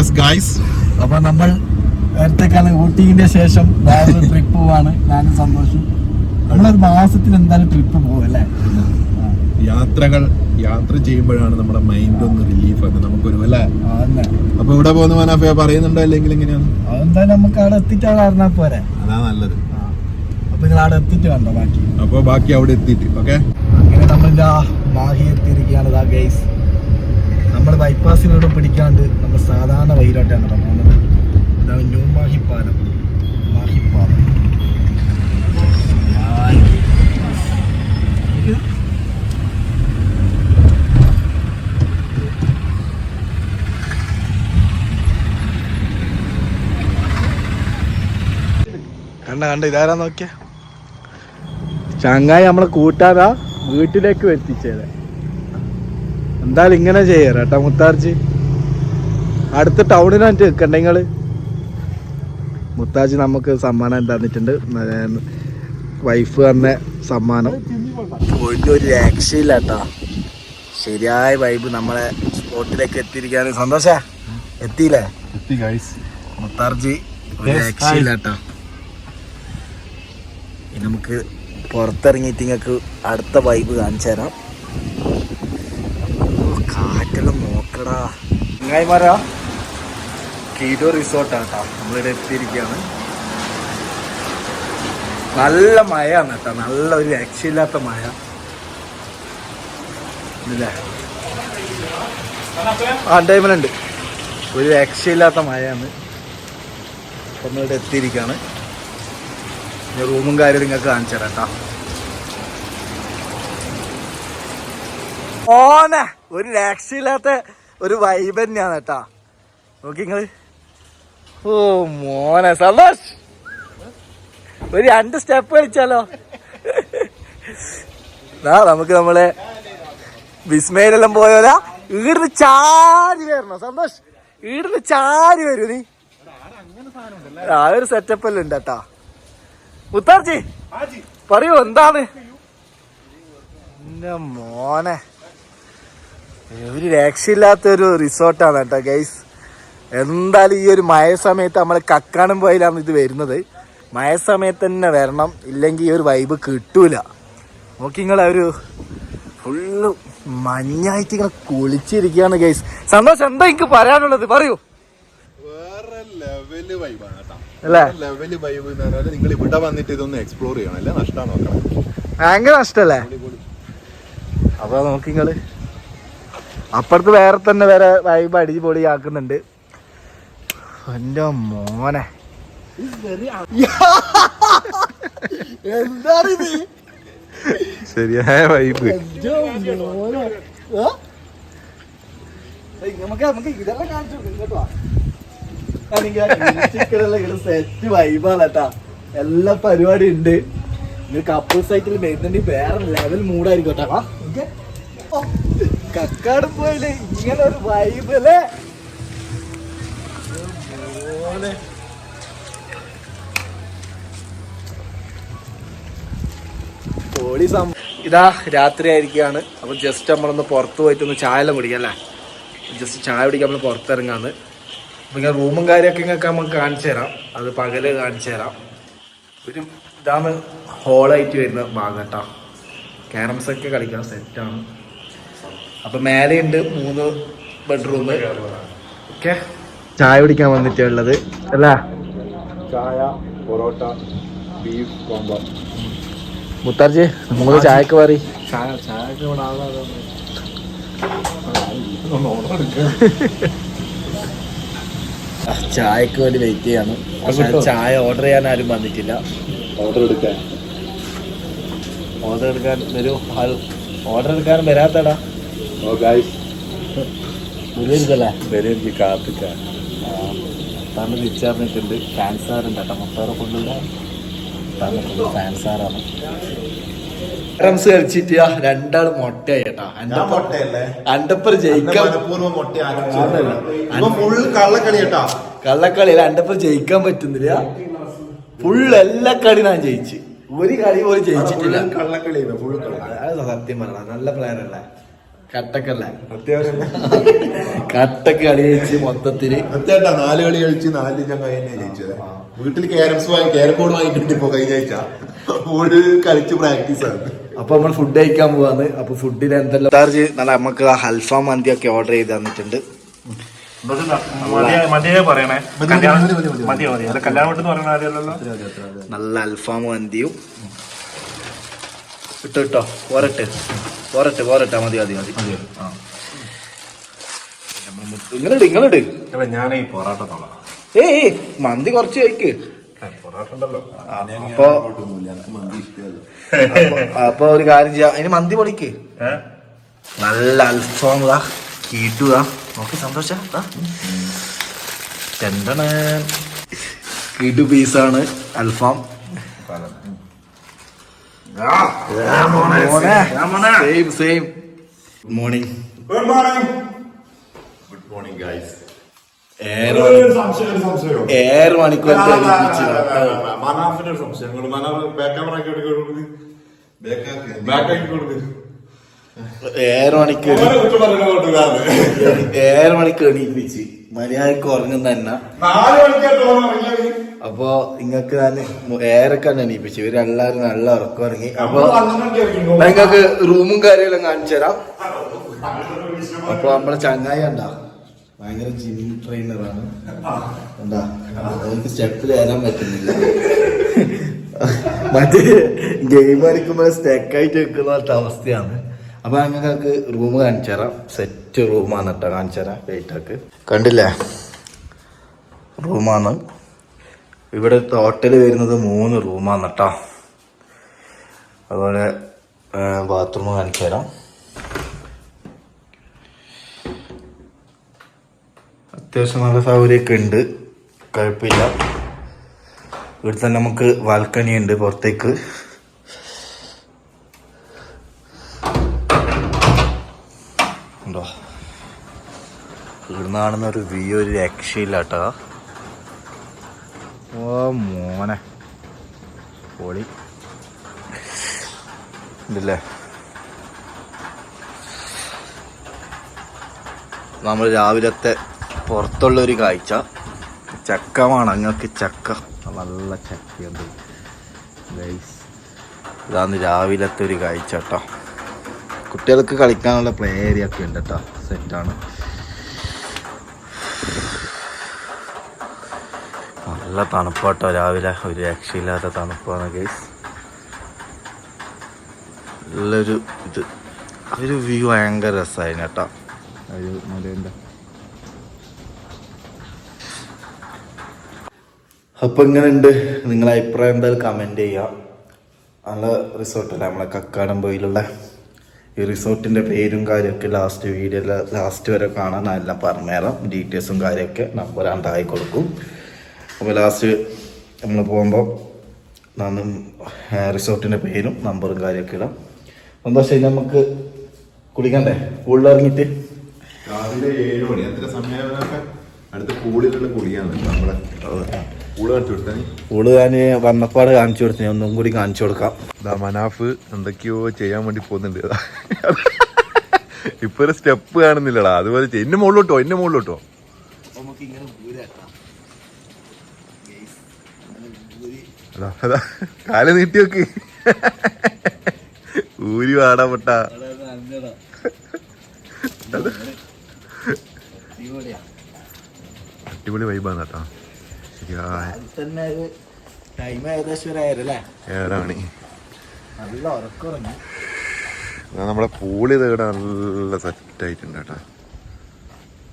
Yes guys അപ്പൊ നമ്മൾ നേരത്തെ കാലം ഊട്ടിന്റെ ശേഷം വേറെ ട്രിപ്പ് പോവാണ്. ഞാനും സന്തോഷം. നമ്മളൊരു മാസത്തിൽ എന്തായാലും ട്രിപ്പ് പോകും അല്ലേ? യാത്രകൾ യാത്ര ചെയ്യുമ്പോഴാണ് നമ്മുടെ മൈൻഡ് ഒന്ന് റിലീഫ് ആക്കുന്നത് നമുക്കൊരു അല്ലേ? അപ്പൊ ഇവിടെ പോകുന്ന മനാഫ? പറയുന്നുണ്ടോ? അല്ലെങ്കിൽ എങ്ങനെയാണ്? അതെന്തായാലും നമുക്ക് അവിടെ എത്തിയിട്ട് അവിടെ അറിഞ്ഞാൽ പോരെ. അതാ നല്ലത്. അപ്പൊ നിങ്ങൾ അവിടെ എത്തിയിട്ട് വേണ്ട ബാക്കി? അപ്പൊ ബാക്കി അവിടെ എത്തിയിട്ട് ഓക്കെ? അങ്ങനെ നമ്മളിതാ മാഹി എത്തിയിരിക്കുകയാണ്. ഇതാ ഗൈസ് നമ്മൾ ബൈപ്പാസിലൂടെ പിടിക്കാണ്ട് നമ്മൾ സാധാരണ വഴിയിലോട്ടാണ് പോകുന്നത്. ഇതാണ് ന്യൂ മാഹി പാലം കണ്ട കണ്ട ഇതാരാ നോക്കിയ? ചങ്ങായി നമ്മളെ കൂട്ടാതാ വീട്ടിലേക്ക് എത്തിച്ചത് എന്തായാലും ഇങ്ങനെ ചെയ്യാറ് കേട്ടോ മുത്താർജി. അടുത്ത ടൗണിനായിട്ട് നിൽക്കണ്ട നിങ്ങൾ മുത്താജി നമുക്ക് സമ്മാനം തന്നിട്ടുണ്ട്. വൈഫ് തന്ന സമ്മാനം. ഒരു രക്ഷയില്ല കേട്ടോ. ശരിയായ വൈബ് നമ്മളെ സ്പോട്ടിലേക്ക് എത്തിയിരിക്കാൻ സന്തോഷ? എത്തിയില്ലേ? എത്തി മുത്താർജി ഒരു രക്ഷയില്ല കേട്ടോ. നമുക്ക് പുറത്തിറങ്ങിയിട്ട് നിങ്ങൾക്ക് അടുത്ത വൈബ് കാണിച്ചു തരാം ചങ്ങായിമാരാ കീഡോ റിസോർട്ടാണ് കേട്ടോ. നമ്മളിവിടെ എത്തിയിരിക്കുകയാണ്. നല്ല മഴയാണ് കേട്ടോ. നല്ല ഒരു രക്ഷയില്ലാത്ത മഴ. ആ ടൈമിലുണ്ട്. ഒരു രക്ഷയില്ലാത്ത മഴയാണ്. നമ്മളിവിടെ എത്തിയിരിക്കുകയാണ്. റൂമും കാര്യം നിങ്ങൾക്ക് കാണിച്ചു തരാം കേട്ടോ. ഓനെ ഒരു രക്ഷയില്ലാത്ത ഒരു വൈബ് തന്നെയാണ് കേട്ടാ. നോക്കി നിങ്ങൾ. ഓ മോനെ സന്തോഷ്. ഒരു രണ്ട് സ്റ്റെപ്പ് കളിച്ചാലോ എന്നാ നമുക്ക് നമ്മളെ വിസ്മയിലെല്ലാം പോയോല. ഈടുന്ന് ചാരി വരണോ സന്തോഷ്. ഈടുന്ന് ചാരി വരൂ നീ. ആ ഒരു സെറ്റപ്പ് എല്ലാം ഉണ്ട് കേട്ടാ. മുത്താർജി പറയൂ എന്താണ്? മോനെ. ഒരു രക്ഷയില്ലാത്ത ഒരു റിസോർട്ടാണ് കേട്ടോ ഗൈസ് എന്തായാലും ഈ ഒരു മഴ സമയത്ത് നമ്മൾ കക്കാനം പോയിലാണ് ഇത് വരുന്നത്. മഴ സമയത്ത് തന്നെ വരണം. ഇല്ലെങ്കിൽ ഈ ഒരു വൈബ് കിട്ടൂല. നോക്കി നിങ്ങൾ ഒരു ഫുള്ള് മഞ്ഞായിട്ട് ഇങ്ങനെ കുളിച്ചിരിക്കുകയാണ് ഗൈസ് സന്തോഷം. എന്താ എനിക്ക് പറയാനുള്ളത്? പറയൂ. വേറെ ലെവൽ വൈബാണ് കേട്ടോ. അല്ലേ? ലെവൽ വൈബ് എന്ന് പറഞ്ഞാൽ നിങ്ങൾ ഇവിടെ വന്നിട്ട് ഇതൊന്ന് എക്സ്പ്ലോർ ചെയ്യണം. അല്ലേ? നഷ്ടമാണ് നോക്കണം ഭയങ്കര നഷ്ടല്ലേ? അപ്പൊ നോക്കിങ്ങൾ അപ്പുറത്ത് വേറെ തന്നെ വേറെ വൈബ് അടിപൊളി പൊളി ആക്കുന്നുണ്ട്. എന്റെ മോനെ. എന്താണ് ശരിയായ വൈബ് നമുക്ക് നമുക്ക് ഇതെല്ലാം കാണിച്ചു ഇങ്ങോട്ടോ സെറ്റ് വൈബാണ് കേട്ടാ എല്ലാ പരിപാടി ഉണ്ട് കപ്പിൾ സൈറ്റിൽ വരുന്നുണ്ട് വേറെ ലെവൽ മൂഡായിരിക്കും കേട്ടോ കക്കാട് പോയിൽ ഇങ്ങനെ ഒരു വൈബ് അല്ലേ. പൊളി ഇതാ രാത്രി ആയിരിക്കാണ്. അപ്പൊ ജസ്റ്റ് നമ്മളൊന്ന് പുറത്ത് പോയിട്ട് ഒന്ന് ചായ എല്ലാം കുടിക്കാം അല്ലേ? ജസ്റ്റ് ചായ കുടിക്കാൻ നമ്മൾ പുറത്തിറങ്ങാന്ന് അപ്പൊ ഇങ്ങനെ റൂമും കാര്യമൊക്കെ ഇങ്ങനെ നമുക്ക് കാണിച്ചു തരാം. അത് പകൽ കാണിച്ചു തരാം. ഒരു ഇതാണ് ഹോളായിട്ട് വരുന്ന ഭാഗം കേട്ടോ. ക്യാരംസ് ഒക്കെ കളിക്കാൻ സെറ്റാണ് അപ്പൊ മേലെയുണ്ട് മൂന്ന് ബെഡ്റൂം ഓക്കെ ചായ കുടിക്കാൻ വന്നിട്ടുള്ളത് അല്ല? ചായ പൊറോട്ട ബീഫ് കോംബോ മുത്താർജി മൂന്ന് ചായക്ക് പറ ചായ ചായക്ക് ഇവിടെ ചായക്ക് വേണ്ടി വെയിറ്റ് ചെയ്യാണ്. ചായ ഓർഡർ ചെയ്യാൻ ആരും വന്നിട്ടില്ല. ഓർഡർ എടുക്കാൻ. ഓർഡർ എടുക്കാൻ വരൂ. ആൾ ഓർഡർ എടുക്കാൻ വരാത്തടാ. ഓ ഗായ്സ് മുറിയിരിക്കല്ലേ എനിക്ക് കാത്തിക്കാൻ താങ്കൾ തിരിച്ചറിഞ്ഞിട്ടുണ്ട് ഫാൻസാറുണ്ട് കേട്ടോ. മൊത്തം കൊണ്ടുള്ള താങ്കൾ ഫുള്ള് ഫാൻസാറാണ്. റംസ് കളിച്ചിട്ട് ആ രണ്ടാൾ മൊട്ടയായി കേട്ടാ. അണ്ടപ്പർ ജയിക്കാൻ ഫുൾ കള്ളക്കളി അണ്ടപ്പർ ജയിക്കാൻ പറ്റുന്നില്ല. ഫുൾ എല്ലാ കളി ഞാൻ ജയിച്ച്. ഒരു കളി പോലും ജയിച്ചിട്ടില്ല. കള്ളക്കളി. സത്യം പറഞ്ഞ നല്ല പ്ലാൻ അല്ലേ? കട്ടക്കല്ല. അത്യാവശ്യം. കട്ടക്ക് കളി കഴിച്ച് മൊത്തത്തിൽ. അത്യാവശ്യം നാല് കളി കളിച്ച് നാല് ഞങ്ങൾ തന്നെ ജയിച്ചത് വീട്ടിൽ ക്യാരംസ് വാങ്ങി ക്യാരം ബോർഡ് ഇപ്പൊ കഴിഞ്ഞ ആഴ്ച കളിച്ച് പ്രാക്ടീസ് ആണ്. അപ്പൊ നമ്മൾ ഫുഡ് കഴിക്കാൻ പോവാന്ന് അപ്പൊ ഫുഡിൽ എന്തെല്ലാം ചാർജ് നല്ല നമുക്ക് ഹൽഫാം മന്തി ഒക്കെ ഓർഡർ ചെയ്ത് തന്നിട്ടുണ്ട്. നല്ല അൽഫാം മന്തിയും ഇട്ടോ ഇട്ടോ ഒരട്ട് പോരട്ടെ പോരട്ടെ മതി മതി. മതി നിങ്ങളിട് നിങ്ങളിട് ഞാനേ ഞാൻ ഈ പൊറാട്ട ഏയ് മന്തി കുറച്ച് കഴിക്ക്. അപ്പൊ ഒരു കാര്യം ചെയ്യാം. അതിന് മന്തി പൊളിക്ക് നല്ല അൽഫോം ഇതാ കീട്ടുക നോക്കി സന്തോഷ എന്താണ്? കീട്ടു പീസാണ് അൽഫാം. Same same morning good morning good morning guys ഏഴ് ഏഴ് മണിക്കൂർ മനാഫിന്റെ ഒരു സംശയം. നിങ്ങൾ മനാഫ് ബാക്ക് ക്യാമറ ആക്കി. കൊടുക്കുന്നു ബാക്ക് ആക്കി കൊടുക്കുന്നു ഏഴ് മണിക്ക് ഓനെ കുറ്റം പറയുന്ന കൂട്ടുകാരന്. ഏഴ് മണിക്ക് എണീപ്പിച്ച്. മര്യാദയ്ക്ക് ഉറങ്ങുന്ന തന്നെ. അപ്പൊ നിങ്ങക്ക് ഞാൻ ഏറെക്കാണ് എണീപ്പിച്ചു. ഇവർ എല്ലാരും നല്ല ഉറക്കം ഇറങ്ങി അപ്പൊ. നിങ്ങൾക്ക് റൂമും കാര്യമെല്ലാം കാണിച്ചു തരാം. അപ്പൊ നമ്മളെ ചങ്ങായി ഉണ്ടാ ഭയങ്കര ജിം ട്രെയിനറാണ് എന്താ അവർക്ക് സ്റ്റെപ്പിൽ കയറാൻ പറ്റുന്നില്ല. മറ്റേ ഗെയിം കളിക്കുമ്പോൾ സ്റ്റെക്കായിട്ട് വെക്കുന്ന അവസ്ഥയാണ്. അപ്പൊ ഞങ്ങൾക്ക് റൂം കാണിച്ചു തരാം. സെറ്റ് റൂമാണ് കേട്ടോ കാണിച്ചു തരാം. വെയിറ്റാക്ക് കണ്ടില്ലേ? റൂമാണ് ഇവിടെ ടോട്ടൽ വരുന്നത് മൂന്ന് റൂമാണ് കേട്ടോ അതുപോലെ ബാത്റൂം കാണിച്ചു തരാം. അത്യാവശ്യം നല്ല സൗകര്യമൊക്കെ ഉണ്ട്. കുഴപ്പമില്ല. ഇവിടെ തന്നെ നമുക്ക് വാൽക്കണി ഉണ്ട് പുറത്തേക്ക് ഉണ്ടോ ഇവിടുന്ന് കാണുന്ന ഒരു വ്യൂ ഒരു രക്ഷയില്ല കേട്ടോ ഓ മോനെ. പൊളി. ഇല്ലേ നമ്മൾ രാവിലത്തെ പുറത്തുള്ള ഒരു കാഴ്ച. ചക്ക വേണം അങ്ങക്ക് ചക്ക. നല്ല ചക്കയുണ്ട്. ഗൈസ് ഇതാണ് രാവിലത്തെ ഒരു കാഴ്ച കേട്ടോ. കുട്ടികൾക്ക് കളിക്കാനുള്ള പ്ലേ ഏരിയ ഒക്കെ ഉണ്ട് കേട്ടോ. സെറ്റാണ് നല്ല തണുപ്പാട്ടോ രാവിലെ. ഒരു രക്ഷയില്ലാത്ത തണുപ്പാണ് ഗൈസ് നല്ലൊരു ഇത്. ഒരു വ്യൂ ഭയങ്കര രസമായിരുന്നു കേട്ടോ. ഒരു മലേന്റെ. അപ്പം ഇങ്ങനെയുണ്ട് നിങ്ങളെ അഭിപ്രായം എന്തായാലും കമന്റ് ചെയ്യാം. നല്ല റിസോർട്ടല്ലേ നമ്മളെ കക്കാടംപോയിലുള്ള ഈ റിസോർട്ടിന്റെ പേരും കാര്യമൊക്കെ ലാസ്റ്റ് വീഡിയോയിൽ ലാസ്റ്റ് വരെ കാണാൻ എല്ലാം പറഞ്ഞുതരാം ഡീറ്റെയിൽസും കാര്യമൊക്കെ നമ്പർ ഉണ്ടായി കൊടുക്കും. അപ്പോൾ ലാസ്റ്റ് നമ്മൾ പോകുമ്പോൾ നന്നും റിസോർട്ടിന്റെ പേരും നമ്പറും കാര്യമൊക്കെ ഇടാം. എന്താ ശരി നമുക്ക് കുളിക്കണ്ടേ? ഇറങ്ങിയിട്ട്? രാവിലെ ഏഴ് മണി. അത്ര സമയമൊക്കെ അടുത്ത കൂളിലുള്ള കുളിയാണ് കൊടുത്താൽ കൂൾ ഞാൻ വന്നപ്പാട് കാണിച്ചു കൊടുത്തു. ഞാൻ ഒന്നും കൂടി കാണിച്ചു കൊടുക്കാം. ദാ മനാഫ് എന്തൊക്കെയോ ചെയ്യാൻ വേണ്ടി പോകുന്നുണ്ട്. ഇപ്പൊ ഒരു സ്റ്റെപ്പ് കാണുന്നില്ലടാ. അതുപോലെ. എന്നെ മുകളിലോട്ടോ എന്നെ മുകളിലോട്ടോ നമുക്ക് ഇങ്ങനെ കാൽ നീട്ടി നോക്ക്. ഊരി വാടാ പൊട്ട അടിപൊളി വൈബാണ് കേട്ടോ നമ്മളെ പൂളി തേട നല്ല സെറ്റ് ആയിട്ടുണ്ട് കേട്ടോ.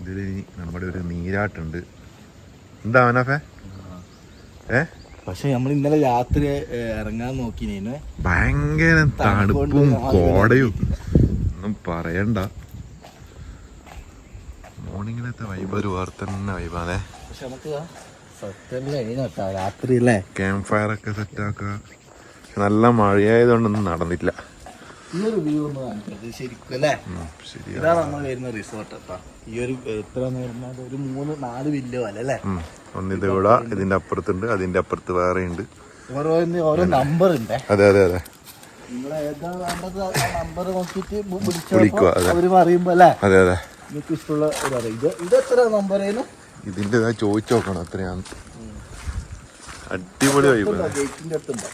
ഇതിൽ നമ്മുടെ ഒരു നീരാട്ടുണ്ട്. എന്താ അവനാഫേ ഏ? പക്ഷെ നമ്മൾ ഇന്നലെ രാത്രി ഇറങ്ങാൻ നോക്കിനേന്. ഭയങ്കര തണുപ്പും കോടയും. ഒന്നും പറയണ്ട. മോർണിംഗിലത്തെ വൈബ് ഒരു വേറെ തന്നെ വൈബാണേ പക്ഷെ നമുക്ക് രാത്രി അല്ലേ? ക്യാമ്പ് ഫയർ ഒക്കെ സെറ്റ് ആക്കുക. നല്ല മഴയായതുകൊണ്ടൊന്നും നടന്നില്ല. ഈ ഒരു വ്യൂ ഒന്ന് കാണിച്ചത് ശരിക്കും അല്ലേ? ഇതാണ് നമ്മൾ വരുന്ന റിസോർട്ട് അപ്പൊ ഈ ഒരു എത്ര വരുന്നത് ഒരു മൂന്ന് നാല് വില്ല പോലെ അല്ലേ? ഉം. ഒന്നിത് ഇവിടെ ഇതിന്റെ അപ്പുറത്തുണ്ട് അതിന്റെ അപ്പുറത്ത് വേറെ ഉണ്ട് ഓരോ ഓരോ നമ്പർ ഉണ്ട്. അതെ അതെ അതെ. നിങ്ങൾ ഏതാ വേണ്ടത് നമ്പർ നോക്കിയിട്ട് വിളിക്കുക, വിളിച്ചപ്പോ അതെ. അവർ പറയുമ്പോ അല്ലേ? അതെ അതെ. നിങ്ങൾക്ക് ഇഷ്ടമുള്ള ഒരു ഇത് ഇത് എത്ര നമ്പറേനു ഇതിന്റെ ഇതാ ചോദിച്ചു നോക്കണം എത്രയാണ്. അടിപൊളി വൈബ് ഗേറ്റിന്റെ അടുത്തുണ്ടോ?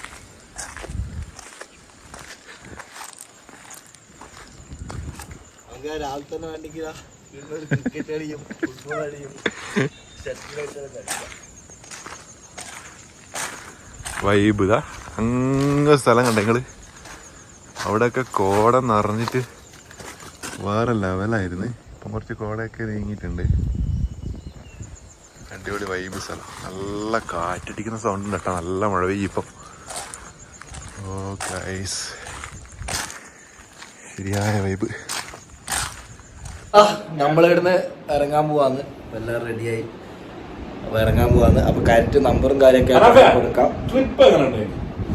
രാവിലെ തന്നെ ക്രിക്കറ്റ് ഫുട്ബോൾ അങ്ങ് സ്ഥലം കണ്ട നിങ്ങൾ അവിടെയൊക്കെ കോട നിറഞ്ഞിട്ട് വേറെ ലെവലായിരുന്നു ഇപ്പം കുറച്ച് കോടയൊക്കെ നീങ്ങിയിട്ടുണ്ട്. അടിപൊളി വൈബ് സ്ഥലം. നല്ല കാറ്റടിക്കുന്ന സൗണ്ട് ഉണ്ട് കേട്ടോ. നല്ല മഴ പെയ്യും ഇപ്പം. ഓ ഗൈസ് ശരിയായ വൈബ് ആ നമ്മളിവിടുന്ന് ഇറങ്ങാൻ പോവാന്ന്. എല്ലാം റെഡിയായി അപ്പൊ ഇറങ്ങാൻ പോവാന്ന്. അപ്പൊ കറക്റ്റ് നമ്പറും കാര്യമൊക്കെ കൊടുക്കാം. ട്രിപ്പ് എങ്ങനെ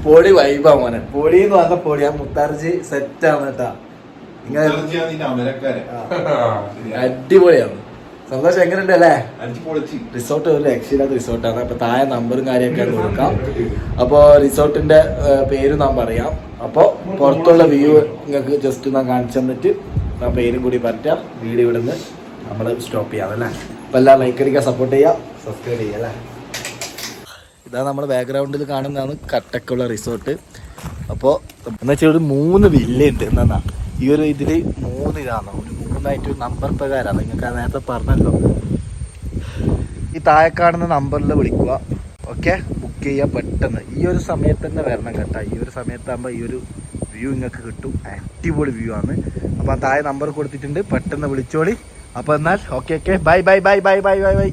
പൊടി വൈബാ മോനെ. പൊടി എന്ന് പറഞ്ഞ പൊടി. ആ മുത്താർജി സെറ്റ് ആണ് കേട്ടാ നിങ്ങൾ അടിപൊളിയാണ്. സന്തോഷം. എങ്ങനെയുണ്ട് അല്ലേ? റിസോർട്ട് ഒരു രക്ഷയില്ലാത്ത റിസോർട്ടാണ് അപ്പൊ താഴെ നമ്പറും കാര്യമൊക്കെ കൊടുക്കാം. അപ്പോൾ റിസോർട്ടിന്റെ പേര് നാം പറയാം. അപ്പോൾ പുറത്തുള്ള വ്യൂ നിങ്ങൾക്ക് ജസ്റ്റ് ഞാൻ കാണിച്ചു തന്നിട്ട് ആ പേരും കൂടി പറ്റാം. വീഡിയോ ഇവിടുന്ന് നമ്മൾ സ്റ്റോപ്പ് ചെയ്യാം അല്ലേ? അപ്പം എല്ലാം ലൈക്ക് സപ്പോർട്ട് ചെയ്യാം. സബ്സ്ക്രൈബ് ചെയ്യുക അല്ലേ? ഇതാ നമ്മൾ ബാക്ക്ഗ്രൗണ്ടിൽ കാണുന്നതാണ് കട്ടക്കുള്ള റിസോർട്ട് അപ്പോൾ എന്ന് വെച്ചാൽ ഒരു മൂന്ന് വില്ല ഉണ്ട്. എന്നാ ഈ ഒരു ഇതിൽ മൂന്ന് ഇതാണ്. ഒരു മൂന്നായിട്ട് ഒരു നമ്പർ പ്രകാരമാണ് നിങ്ങൾക്ക് നേരത്തെ പറഞ്ഞല്ലോ. ഈ താഴെ കാണുന്ന നമ്പറിൽ വിളിക്കുക. ഓക്കെ ബുക്ക് ചെയ്യുക പെട്ടെന്ന്. ഈ ഒരു സമയത്ത് തന്നെ വരണം കേട്ടോ. ഈ ഒരു സമയത്താകുമ്പോൾ ഈ ഒരു വ്യൂ നിങ്ങൾക്ക് കിട്ടും. അടിപൊളി വ്യൂ ആണ്. അപ്പോൾ താഴെ നമ്പർ കൊടുത്തിട്ടുണ്ട്. പെട്ടെന്ന് വിളിച്ചോളി. അപ്പോൾ എന്നാൽ okay okay bye bye bye bye bye bye bye